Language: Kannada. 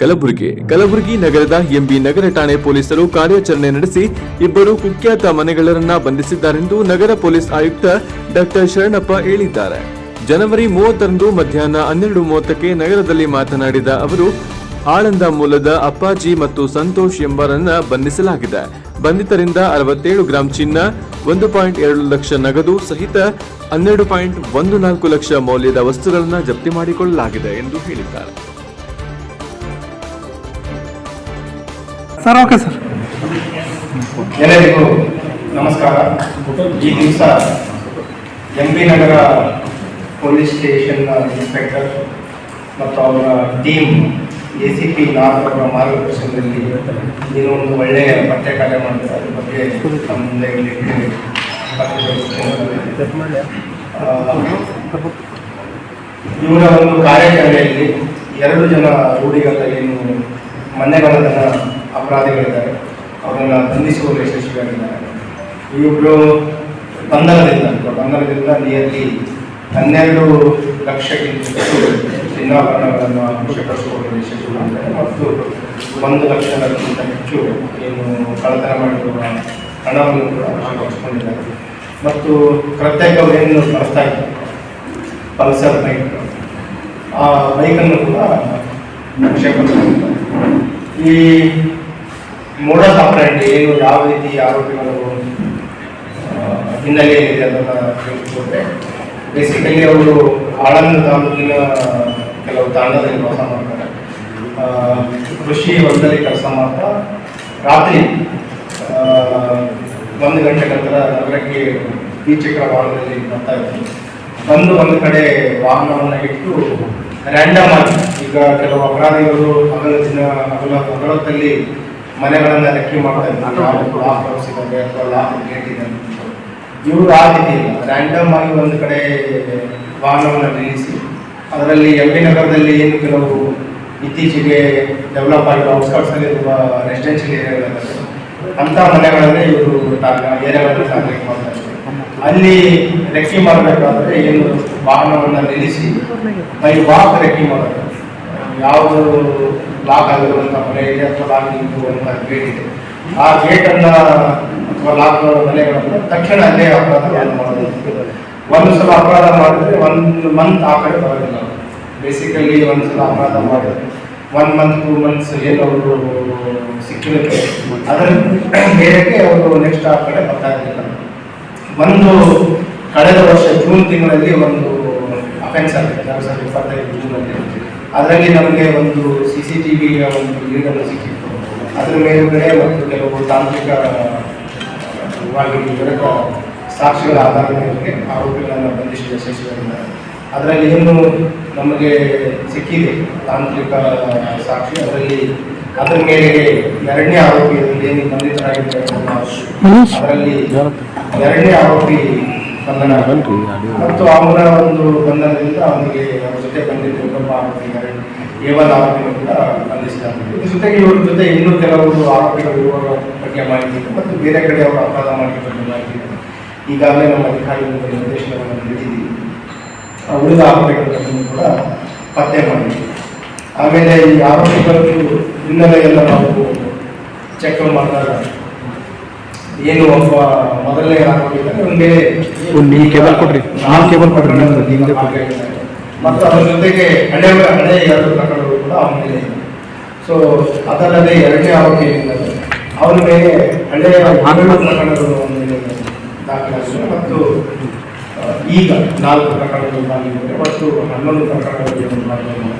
ಕಲಬುರಗಿ. ಕಲಬುರಗಿ ನಗರದ ಎಂಬಿ ನಗರ ಠಾಣೆ ಪೊಲೀಸರು ಕಾರ್ಯಾಚರಣೆ ನಡೆಸಿ ಇಬ್ಬರು ಕುಖ್ಯಾತ ಮನೆಗಳರನ್ನ ಬಂಧಿಸಿದ್ದಾರೆಂದು ನಗರ ಪೊಲೀಸ್ ಆಯುಕ್ತ ಡಾಕ್ಟರ್ ಶರಣಪ್ಪ ಹೇಳಿದ್ದಾರೆ. ಜನವರಿ ಮೂವತ್ತರಂದು ಮಧ್ಯಾಹ್ನ ಹನ್ನೆರಡು ಮೂವತ್ತಕ್ಕೆ ನಗರದಲ್ಲಿ ಮಾತನಾಡಿದ ಅವರು, ಆಳಂದ ಮೂಲದ ಅಪ್ಪಾಜಿ ಮತ್ತು ಸಂತೋಷ್ ಎಂಬರನ್ನ ಬಂಧಿಸಲಾಗಿದೆ. ಬಂಧಿತರಿಂದ ಅರವತ್ತೇಳು ಗ್ರಾಂ ಚಿನ್ನ, ಒಂದು ಪಾಯಿಂಟ್ ಎರಡು ಲಕ್ಷ ನಗದು ಸಹಿತ ಹನ್ನೆರಡು ಪಾಯಿಂಟ್ ಒಂದು ನಾಲ್ಕು ಲಕ್ಷ ಮೌಲ್ಯದ ವಸ್ತುಗಳನ್ನು ಜಪ್ತಿ ಮಾಡಿಕೊಳ್ಳಲಾಗಿದೆ ಎಂದು ಹೇಳಿದ್ದಾರೆ. Sir, okay sir. ಎಲ್ಲರಿಗೂ ನಮಸ್ಕಾರ. ಈ ದಿವಸ ಎಂ ಪಿ ನಗರ ಪೊಲೀಸ್ ಸ್ಟೇಷನ್ ಇನ್ಸ್ಪೆಕ್ಟರ್ ಮತ್ತು ಅವರ team A C P Nath ಅವರ ಮಾರ್ಗದರ್ಶನದಲ್ಲಿ ಏನೋ ಒಂದು ಒಳ್ಳೆಯ ಪತ್ತೆ ಕಾರ್ಯ ಮಾಡಿದ್ದಾರೆ ಅದ್ರ ಬಗ್ಗೆ ನಮ್ಮ ಮುಂದೆ ಇವರ ಒಂದು ಕಾರ್ಯಾಚರಣೆಯಲ್ಲಿ ಎರಡು ಜನ ರೂಢಿಗಳ ಏನು ಮನೆಗಳನ್ನ ಅಪರಾಧಿಗಳಿದ್ದಾರೆ. ಅವರನ್ನ ಬಂಧಿಸುವಲ್ಲಿ ಯಶಸ್ವಿಯಾಗಿದ್ದಾರೆ. ಇವರು ಬಂಧನದಿಂದ ಬಂಧನದಿಂದ ನಿಯರ್ಲಿ ಹನ್ನೆರಡು ಲಕ್ಷಕ್ಕಿಂತ ಹೆಚ್ಚು ಚಿನ್ನಾಭರಣಗಳನ್ನು ವಶಪಡಿಸಿಕೊಳ್ಳಲು ಯಶಸ್ವಿಯಾಗಿದ್ದಾರೆ ಮತ್ತು ಒಂದು ಲಕ್ಷಕ್ಕಿಂತ ಹೆಚ್ಚು ಏನು ಕಳ್ಳತನ ಮಾಡಿರುವ ಹಣವನ್ನು ಕೂಡ ವಶಪಡಿಸಿಕೊಂಡಿದ್ದಾರೆ ಮತ್ತು ಕೃತ್ಯಕ್ಕೆ ಅವರೇನು ಬಳಸ್ತಾ ಇದ್ದಾರೆ. Pulsar bike. ಆ ಬೈಕನ್ನು ಕೂಡ ವಶಪಡಿಸಿಕೊಂಡಿದ್ದಾರೆ ಈ ಮೋಡಸ್ ಆಪರೇಂಟ್ ಏನು ಯಾವ ರೀತಿ ಆರೋಪಿಗಳು ಹಿನ್ನೆಲೆ ಇದೆ ಅದನ್ನು ತಿಳಿಸಿಕೊಟ್ಟೆ ಬೇಸಿಕಲಿ ಅವರು ಆಳಂದ ತಾಲೂಕಿನ ಕೆಲವು ತಾಂಡದಲ್ಲಿ ವಾಸ ಮಾಡ್ತಾರೆ. ಕೃಷಿ ಹೊಲದಲ್ಲಿ ಕೆಲಸ ಮಾಡ್ತಾ ರಾತ್ರಿ ಒಂದು ಗಂಟೆ ನಂತರ ನಗರಕ್ಕೆ ದ್ವಿಚಕ್ರ ವಾಹನದಲ್ಲಿ ಬರ್ತಾ ಇದ್ದರು ಬಂದು ಒಂದು ಕಡೆ ವಾಹನವನ್ನು ಇಟ್ಟು ರ್ಯಾಂಡಮ್ ಆಗಿ ಈಗ ಕೆಲವು ಅಪರಾಧಿಗಳು ಹಗಲಿನ ಹಗಲ ಹಗಲೊತ್ತಲ್ಲಿ ಮನೆಗಳನ್ನ ರೆಕ್ಕಿ ಮಾಡ್ತಾ ಇದ್ದಾರೆ ಕೂಡ ಬಳಸಿದ್ದಾರೆ ಅಥವಾ ಲಾಕ್ ಗೇಟ್ ಇದೆ ಅಂತ. ಇವರು ಆ ರೀತಿ ಇಲ್ಲ. ರ್ಯಾಂಡಮ್ ಆಗಿ ಒಂದು ಕಡೆ ವಾಹನವನ್ನು ನಿಲ್ಲಿಸಿ ಅದರಲ್ಲಿ ಎಂ ಪಿ ನಗರದಲ್ಲಿ ಏನು ಕೆಲವು ಇತ್ತೀಚೆಗೆ ಡೆವಲಪ್ ಆಗಿರುವ ಇರುವ ರೆಸಿಡೆನ್ಷಿಯಲ್ ಏರಿಯಾಗಳಲ್ಲಿ ಅಂಥ ಮನೆಗಳನ್ನೇ ಇವರು ಏರಿಯಾಗಳಲ್ಲಿ ಟಾರ್ಗೆಟ್ ಮಾಡ್ತಾರೆ. ಅಲ್ಲಿ ರೆಕ್ಕಿ ಮಾಡಬೇಕಾದ್ರೆ ಏನು ವಾಹನವನ್ನು ನಿಲ್ಲಿಸಿ ಬೈ ವಾಕ್ ರೆಕ್ಕಿ ಮಾಡೋದು. ಯಾವುದು ಲಾಕ್ ಆಗಿರುವಂಥ ಇದೆ ಅಥವಾ ಲಾಕ್ ನಿಂತಿರುವಂಥ ಗೇಟ್ ಇದೆ. ಆ ಗೇಟನ್ನ ಅಥವಾ ಲಾಕ್ ಮನೆಗಳನ್ನು ತಕ್ಷಣ ಅಲ್ಲೇ ಅಪರಾಧಗಳನ್ನು ಮಾಡೋದು ಒಂದು ಸಲ ಅಪರಾಧ ಮಾಡಿದ್ರೆ ಒಂದು ಮಂತ್ ಆ ಕಡೆ ಬರೋದಿಲ್ಲ ಬೇಸಿಕಲಿ ಒಂದು ಸಲ ಅಪರಾಧ ಮಾಡಿದ್ರೆ. ಒನ್ ಮಂತ್ ಟೂ ಮಂತ್ಸ್ ಏನು ಅವರು ಸಿಕ್ಕಿರುತ್ತೆ. ಅದರ ಅವರು ನೆಕ್ಸ್ಟ್ ಆ ಕಡೆ ಬರ್ತಾ ಇರಲಿಲ್ಲ. ಒಂದು ಕಳೆದ ವರ್ಷ ಜೂನ್ ತಿಂಗಳಲ್ಲಿ ಒಂದು ಅಫೆನ್ಸ್ ಆಗಿದೆ. ಎರಡು ಸಾವಿರದ ಇಪ್ಪತ್ತೈದು ಅದರಲ್ಲಿ ನಮಗೆ ಒಂದು ಸಿ ಸಿ ಟಿ ವಿಯ ಒಂದು ಲೀಡನ್ನು ಸಿಕ್ಕಿತ್ತು. ಅದರ ಮೇಲುಗಡೆ ಮತ್ತು ಕೆಲವು ತಾಂತ್ರಿಕ ಸಾಕ್ಷಿಗಳ ಆಧಾರದ ಮೇಲೆ ಆರೋಪಿಗಳನ್ನು ಬಂಧಿಸಿದ ಯಶಸ್ವಿಯಾಗಿದ್ದಾರೆ ಅದರಲ್ಲಿ ಏನು ನಮಗೆ ಸಿಕ್ಕಿದೆ ತಾಂತ್ರಿಕ ಸಾಕ್ಷಿ. ಅದರಲ್ಲಿ ಅದರ ಮೇಲೆ ಎರಡನೇ ಆರೋಪಿ ಏನು ಬಂಧಿತರಾಗಿದ್ದಾರೆ ಅದರಲ್ಲಿ ಎರಡನೇ ಆರೋಪಿ ಬಂಧನ ಮತ್ತು ಅವನ ಒಂದು ಬಂಧನದಿಂದ ಅವನಿಗೆ ಅವರ ಜೊತೆ ಬಂದಿದ್ದ ಇನ್ನೊಬ್ಬ ಆರೋಪಿ ಎರಡು ಏವನ್ ಆರೋಪಿಯನ್ನು ಕೂಡ ಬಂಧಿಸಲಾಗಿದೆ ಇದ್ರ ಜೊತೆಗೆ ಇವ್ರ ಜೊತೆ ಇನ್ನೂ ಕೆಲವರು ಆರೋಪಿಗಳು ಇರುವ ಬಗ್ಗೆ ಮಾಹಿತಿ ಮತ್ತು ಬೇರೆ ಕಡೆ ಅವರು ಅಪರಾಧ ಮಾಡಿದ ಬಗ್ಗೆ ಮಾಹಿತಿ ಈಗಾಗಲೇ ನಮ್ಮ ಅಧಿಕಾರಿಗಳ ನಿರ್ದೇಶನವನ್ನು ನೀಡಿದ್ದೀವಿ. ಉಳಿದ ಆರೋಪಿಗಳನ್ನು ಕೂಡ ಪತ್ತೆ ಮಾಡಿದ್ದೀವಿ. ಆಮೇಲೆ ಈ ಆರೋಪಿಗಳು ಹಿನ್ನೆಲೆಯೆಲ್ಲ ನಾವು ಚೆಕ್ ಮಾಡಿದಾಗ ಏನು ಮೊದಲನೇ ಹಾಕೊಂಡಿದ್ದಾರೆ ಒಂದು ಕೇಬಲ್ ಕೊಡ್ರಿ. ನಾನು ಕೇಬಲ್ ಕೊಡ್ರಿ. ನಿಮ್ದು ನಿಮ್ಮದೇ ಕೊಡ್ರಿ. ಮತ್ತು ಅದರ ಜೊತೆಗೆ ಹಳೆ ಹಳೆ ಎರಡು ಪ್ರಕರಣಗಳು ಕೂಡ ಅವನ ಮೇಲೆ ಸೊ ಅದಲ್ಲದೆ ಎರಡನೇ ಆರೋಪಿ ಏನಿದ್ದಾರೆ ಅವನ ಮೇಲೆ ಹಳೆಯ ಹನ್ನೆರಡು ಪ್ರಕರಣಗಳು ಅವನ ಮೇಲೆ ಮತ್ತು ಈಗ ನಾಲ್ಕು ಪ್ರಕರಣಗಳು ದಾಖಲಿದೆ ಮತ್ತು ಹನ್ನೊಂದು ಪ್ರಕರಣಗಳು ದಾಖಲಾಗಿದೆ